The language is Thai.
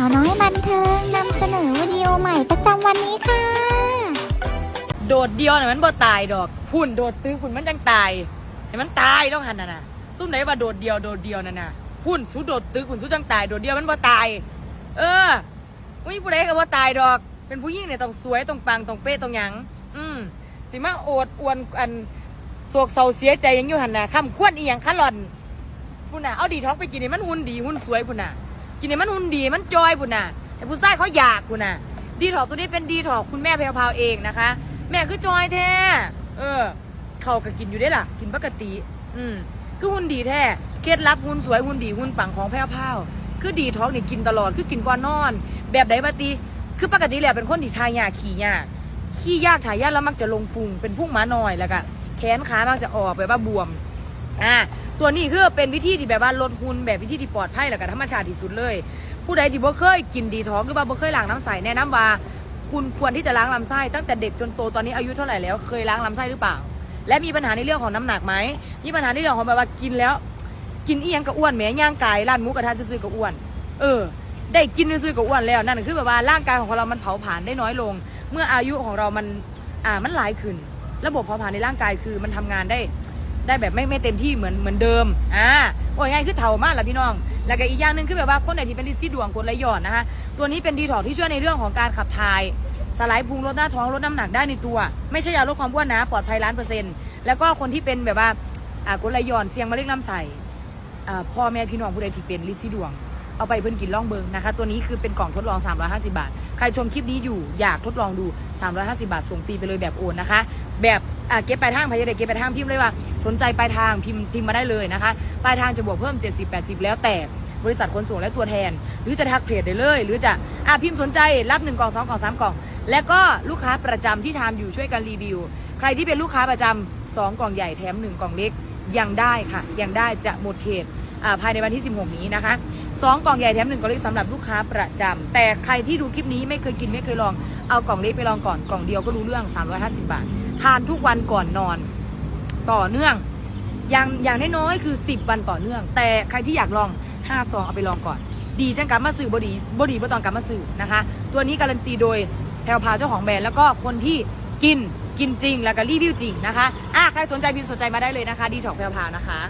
าวน้อยบันเทิงนำเสนอวิดีโอใหม่ประจำวันนี้ค่ะ โดดเดียวน่ะมันบ่ตายดอกพุ่นโดดตื้อพุ่นมันจังตายให้มันตายต้องหันน่ะนะซุ่มไหนว่าโดดเดียวโดดเดียวนั่นน่ะพุ่นสู้โดดตื้อพุ่นสู้จังตายโดดเดียวมันบ่ตาย เอออุ้ยผู้ใดก็บ่ตายดอก เป็นผู้หญิงเนี่ยต้องสวยต้องปังต้องเป๊ะต้องหยังอืมสิมาโอดอวนอันโศกเศร้าเสียใจยังอยู่หันน่ะคำควรอีหยังคะหล่อนพุ่นน่ะเอาดีท็อกไปกินให้มันหุ่นดีหุ่นสวยพุ่นน่ะ กินให้มันหุ่นดีมันจอยพุ่นน่ะไอ้ผู้ชายเขาอยากพุ่นน่ะ ดีถอกตัวนี้เป็นดีถอกคุณแม่แพรวพราวเองนะคะ แม่คือจอยแท้ เออ เขาก็กินอยู่ได้ล่ะ กินปกติ อืมคือหุ่นดีแท้เคล็ดลับหุ่นสวยหุ่นดีหุ่นปังของแพรวพราวคือดีท้องนี่กินตลอดคือกินก่อนนอน แบบใดบัติคือปกติแล้วเป็นคนที่ทายยาขี่ยากขี้ยากถ่ายยากแล้วมักจะลงพุงเป็นพุ่งหมาหน่อยแล้วก็แขนขามักจะออกแบบว่าบวม อ่าตัวนี้คือเป็นวิธีที่แบบว่าลดหุ่นแบบวิธีที่ปลอดภัยแล้วก็ธรรมชาติที่สุดเลย ผู้ใดที่บ่เคยกินดีท้องหรือว่าบ่เคยล้างน้ำใสแนะนำว่า คุณควรที่จะล้างลำไส้ตั้งแต่เด็กจนโตตอนนี้อายุเท่าไหร่แล้วเคยล้างลำไส้หรือเปล่า และมีปัญหาในเรื่องของน้ำหนักไหมมีปัญหาในเรื่องของแบบว่ากินแล้ว กินเอียงก็อ้วนแหมย่างกายร้านหมูกระทะซื้อๆก็อ้วน เออ ได้กินซื้อๆก็อ้วนแล้วนั่นคือแบบว่าร่างกายของเรามันเผาผลาญได้น้อยลง เมื่ออายุของเรามันอ่ามันหลายขึ้น ระบบเผาผลาญในร่างกายคือมันทำงานได้ ได้แบบไม่ไม่เต็มที่เหมือนเหมือนเดิมอ่าโอ้ยง่ายคือเท่ามากละพี่น้อง แล้วก็อีกอย่างหนึ่งคือแบบว่าคนไหนที่เป็นลิซิดวงกดไหลย่อนนะคะตัวนี้เป็นดีถอกที่ช่วยในเรื่องของการขับถ่าย สลายพุงลดหน้าท้องลดน้ำหนักได้ในตัว ไม่ใช่ยาลดความอ้วนนะปลอดภัยล้านเปอร์เซ็นต์แล้วก็คนที่เป็นแบบว่าอ่ากดไหลย่อนเสี่ยงมะเร็งลำไส้อ่าพ่อแม่พี่น้องผู้ใดที่เป็นลิซิดวง เอาไปเพิ่นกินล่องเบิงนะคะ ตัวนี้คือเป็นกล่องทดลอง 350 บาท ใครชมคลิปนี้อยู่อยากทดลองดู 350 บาทส่งฟรีไปเลยแบบโอนนะคะ แบบอ่าเก็บปลายทางพยาเด็กเก็บปลายทางพิมพ์เลยว่า สนใจปลายทางพิมพ์พิมพ์มาได้เลยนะคะปลายทางจะบวกเพิ่ม 70 80 แล้วแต่บริษัทขนส่งและตัวแทน หรือจะทักเพจได้เลย หรือจะอ่าพิมพ์สนใจรับ1กล่อง2กล่อง3กล่อง และก็ลูกค้าประจำที่ทำอยู่ช่วยกันรีวิว ใครที่เป็นลูกค้าประจำสองกล่องใหญ่แถมหนึ่งกล่องเล็กยังได้ค่ะ ยังได้จะหมดเขตอ่าภายในวันที่ 16 นี้นะคะ สองกล่องใหญ่แถมหนึ่งกล่องเล็กสำหรับลูกค้าประจำแต่ใครที่ดูคลิปนี้ไม่เคยกินไม่เคยลองเอากล่องเล็กไปลองก่อนกล่องเดียวก็รู้เรื่อง 350 บาท ทานทุกวันก่อนนอน ต่อเนื่อง อย่างอย่างน้อยๆคือ 10 วันต่อเนื่อง แต่ใครที่อยากลอง5ซองเอาไปลองก่อน ดีจังกลับมาซื้อบดีบดีบ่ต้องกลับมาซื้อนะคะ ตัวนี้การันตีโดยแพรวพราวเจ้าของแบรนด์แล้วก็คนที่กินกินจริงแล้วก็รีวิวจริงนะคะอะใครสนใจพิมพ์สนใจมาได้เลยนะคะดีถอกแพรวพราวนะคะ